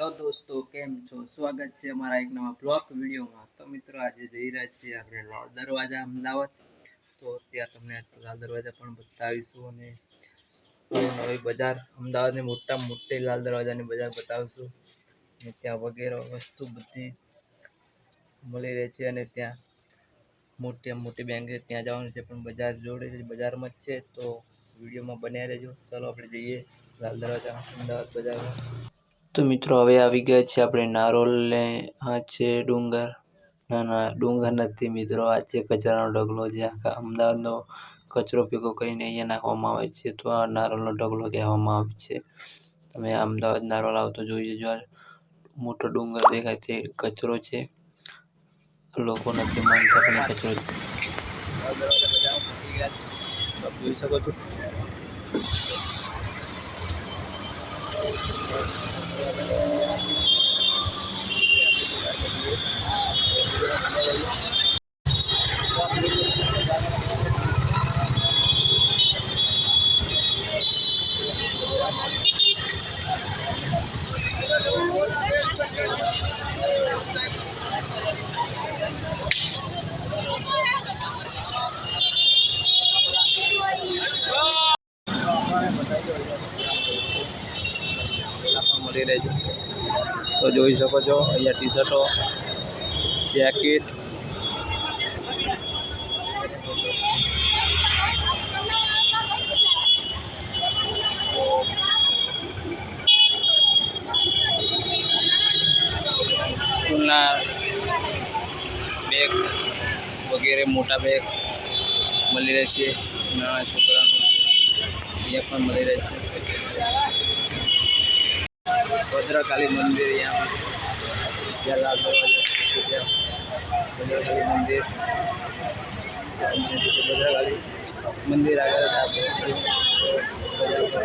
તો દોસ્તો, કેમ છો? સ્વાગત છે અમારા એક નવા બ્લોગ વિડીયોમાં. તો મિત્રો, આજે જઈ રહ્યા છીએ આપણે લાલ દરવાજા અમદાવાદ. તો ત્યાં તમને લાલ દરવાજા પણ બતાવીશું અને નવી બજાર, અમદાવાદની મોટા મોટી લાલ દરવાજાની બજાર બતાવીશું. અને ત્યાં વગેરે વસ્તુ બધી મળી રહે છે અને ત્યાં મોટી મોટી બેંક ત્યાં જવાનું છે, પણ બજાર જોડે છે બજારમાં જ છે. તો વિડીયોમાં બન્યા રહેજો. ચાલો, આપણે જઈએ લાલ દરવાજા અમદાવાદ બજારમાં. તો મિત્રો, હવે આવી ગયા છે આપણે નારોલ ને આ છે ડુંગર. ના ના, ડુંગર નથી મિત્રો. આ છે કચરાનો ઢગલો જે આખા અમદાવાદનો કચરો ભેગો કરીને અહીંયા નાખવામાં આવે છે. તો આ નારોલનો ઢગલો કહેવામાં આવે છે. તમે અમદાવાદ નારોલ આવતો જોઈ જજો. મોટો ડુંગર દેખાય છે. કચરો છે. લોકો નથી માનતા પણ કચરો છે. જોઈ શકો છો. Thank you. પણ મળી રહેજો તો જોઈ શકો છો અહીંયા ટી શર્ટો જેકેટ સ્કૂલના બેગ વગેરે મોટા બેગ મળી રહેશે નાના છોકરાનું અહીંયા પણ મળી રહે છે ભદ્રકાલી મંદિર અહીંયા ત્યાં લાલ દરવાજા છે ત્યાં ભદ્રકાલી મંદિર ભદ્રકાલી મંદિર આગળ જ આપણે બજાર પર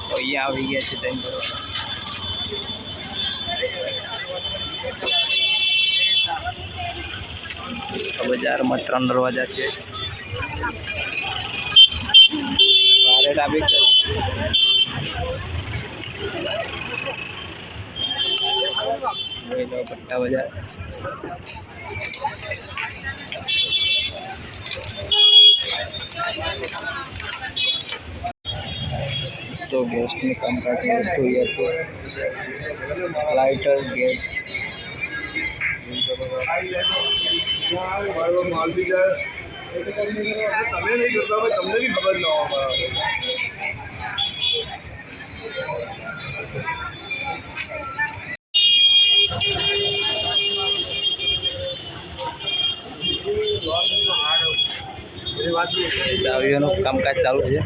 તો અહીંયા આવી ગયા છે ત્રણ બજારમાં ત્રણ દરવાજા છે. પટ્ટા બજાર. તો ગેસનું કામકાજની વસ્તુ અહીંયા છે. Lighter gas. માલ બી જાય તમે નહીં જોતા હોય તમને બી ખબર ન હોય ચાવીઓનું કામકાજ ચાલુ છે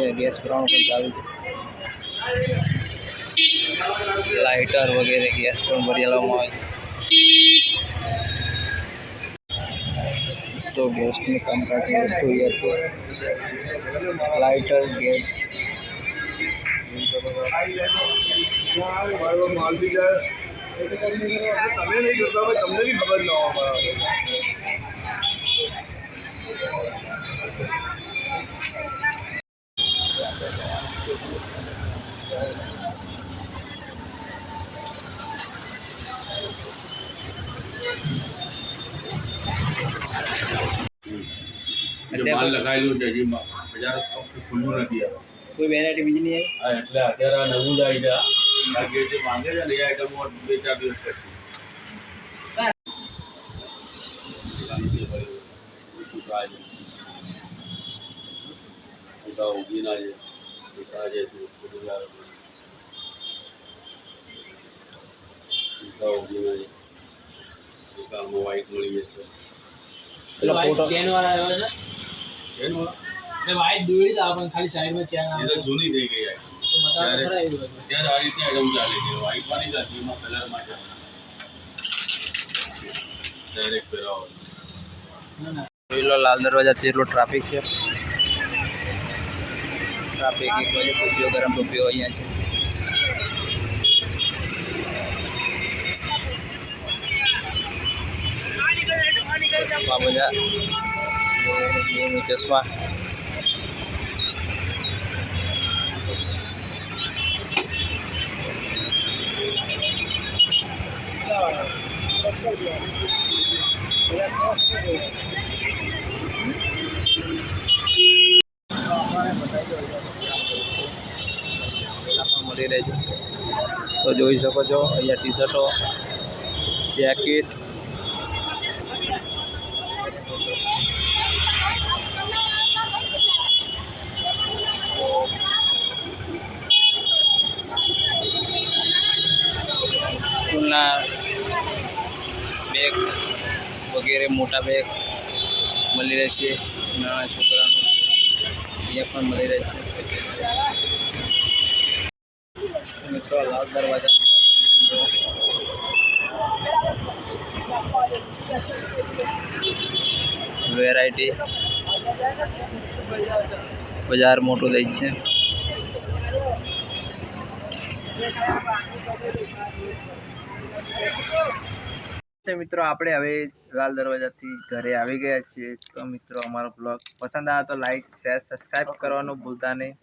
એ ગેસ ભરવાનું પણ ચાલુ છે લાઇટર વગેરે ગેસ પણ ભરી લેવામાં આવે છે તો ગેસનું કામકાજની વસ્તુ અહીંયા છે લાઇટર ગેસ માલ બી જાય તમે નહીં જોતા હોય તમને બી ખબર ન હોય માલ લખાયેલું છે હજી બજાર ખુલ્લું નથી. કોઈ વેરાયટી બીજી નહીં હા એટલે અત્યારે આ નવું જ આવી છે બાકી જે માંગે છે ને એ આઈટમો બે ચાર દિવસ પછી છે. છે. છે, છે. છે. મળી જશે. ચેન વાળા? વાઈટ દોરી જ પણ ખાલી સાઈડમાં ચેન આવે. થઈ ગઈ લાલ દરવાજા તેટલો ટ્રાફિક છે. ટ્રાફિક એક બાજુ ટોપીઓ ગરમ ટોપીઓ અહીંયા છે. આ બધા ચશ્મા આ પણ મળી રહે છે તો જોઈ શકો છો અહીંયા ટી શર્ટો જેકેટ સ્કૂલના બેગ વગેરે મોટા બેગ મળી રહેશે નાના છોકરાનું અહીંયા પણ મળી રહે છે મિત્રો લાલ દરવાજા વેરાયટી બજાર મોટું થઈ છે તો મિત્રો, આપણે હવે લાલ દરવાજાથી ઘરે આવી ગયા છીએ. તો મિત્રો, અમારો બ્લોગ પસંદ આવે તો લાઈક શેર સબસ્ક્રાઈબ કરવાનું ભૂલતા નહીં.